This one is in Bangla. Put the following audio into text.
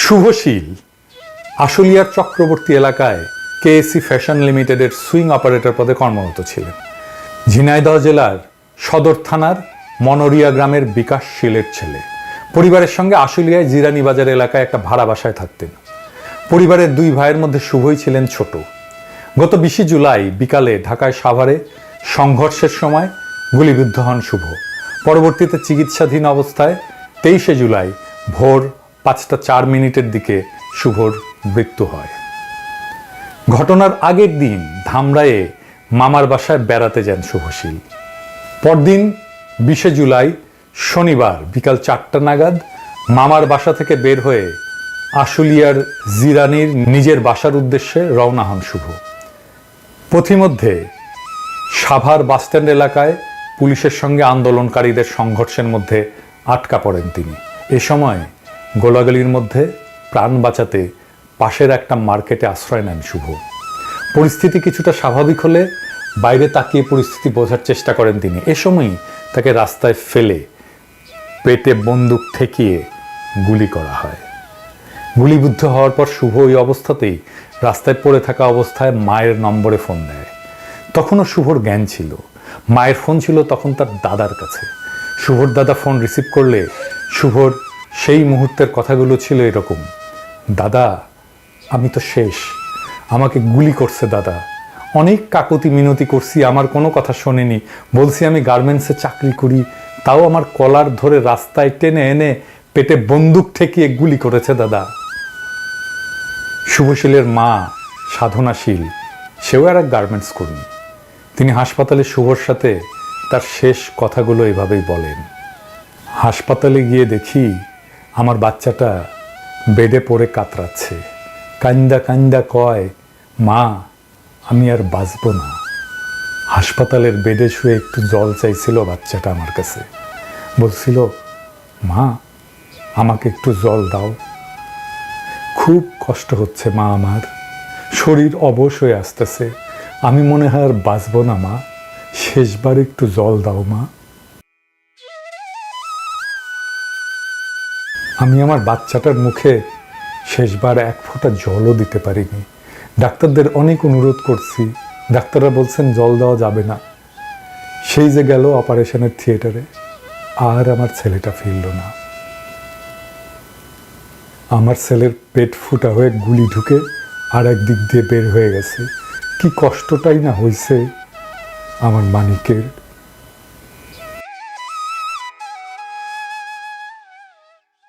শুভশীল, আশুলিয়ার চক্রবর্তী এলাকায় কেএসসি ফ্যাশন লিমিটেডের সুইং অপারেটর পদে কর্মরত ছিলেন। ঝিনাইদহ জেলার সদর থানার মনোরিয়া গ্রামের বিকাশ শীলের ছেলে। পরিবারের সঙ্গে আশুলিয়ায় জিরানি বাজার এলাকায় একটা ভাড়া বাসায় থাকতেন। পরিবারের দুই ভাইয়ের মধ্যে শুভই ছিলেন ছোট। গত বিশে জুলাই বিকালে ঢাকায় সাভারে সংঘর্ষের সময় গুলিবিদ্ধ হন শুভ। পরবর্তীতে চিকিৎসাধীন অবস্থায় তেইশে জুলাই ভোর পাঁচটা চার মিনিটের দিকে শুভর মৃত্যু হয়। ঘটনার আগের দিন ধামরায়ে মামার বাসায় বেড়াতে যান শুভশীল। পরদিন বিশে জুলাই শনিবার বিকাল চারটা নাগাদ মামার বাসা থেকে বের হয়ে আশুলিয়ার জিরানির নিজের বাসার উদ্দেশ্যে রওনা হন শুভ। পথিমধ্যে সাভার বাসস্ট্যান্ড এলাকায় পুলিশের সঙ্গে আন্দোলনকারীদের সংঘর্ষের মধ্যে আটকা পড়েন তিনি। এ সময় গোলাগুলির মধ্যে প্রাণ বাঁচাতে পাশের একটা মার্কেটে আশ্রয় নেন শুভ। পরিস্থিতি কিছুটা স্বাভাবিক হলে বাইরে তাকিয়ে পরিস্থিতি বোঝার চেষ্টা করেন তিনি। এ সময়ই তাকে রাস্তায় ফেলে পেটে বন্দুক ঠেকিয়ে গুলি করা হয়। গুলিবিদ্ধ হওয়ার পর শুভ ওই অবস্থাতেই রাস্তায় পড়ে থাকা অবস্থায় মায়ের নম্বরে ফোন দেয়। তখনও শুভর জ্ঞান ছিল। মায়ের ফোন ছিল তখন তার দাদার কাছে। শুভর দাদা ফোন রিসিভ করলে শুভর সেই মুহূর্তের কথাগুলো ছিল এরকম। দাদা, আমি তো শেষ। আমাকে গুলি করছে দাদা। অনেক কাকতি মিনতি করছি, আমার কোনো কথা শোনেনি। বলছি আমি গার্মেন্টসে চাকরি করি, তাও আমার কলার ধরে রাস্তায় টেনে এনে পেটে বন্দুক ঠেকিয়ে গুলি করেছে দাদা। শুভশীলের মা সাধনাশীল, সেও আর এক গার্মেন্টস কর্মী। তিনি হাসপাতালে শুভর সাথে তার শেষ কথাগুলো এভাবেই বলেন। হাসপাতালে গিয়ে দেখি আমার বাচ্চাটা বেডে পড়ে কাতরাচ্ছে। কান্দা কান্দা কয়, মা, আমি আর বাঁচব না। হাসপাতালের বেডে শুয়ে একটু জল চাইছিল বাচ্চাটা আমার কাছে। বলছিল, মা, আমাকে একটু জল দাও। খুব কষ্ট হচ্ছে মা আমার। শরীর অবশ হয়ে আসতেছে। আমি মনে হয় আর বাঁচব না মা। শেষবার একটু জল দাও মা। আমি আমার বাচ্চাটার মুখে শেষবার এক ফোঁটা জলও দিতে পারিনি। ডাক্তারদের অনেক অনুরোধ করছি। ডাক্তাররা বলছেন জল দেওয়া যাবে না। সেই যে গেল অপারেশনের থিয়েটারে। আর আমার ছেলেটা ফিরল না। আমার ছেলের পেট ফুটা হয়ে গুলি ঢুকে আর এক দিক দিয়ে বের হয়ে গেছে। কি কষ্টটাই না হয়েছে আমার মানিকের।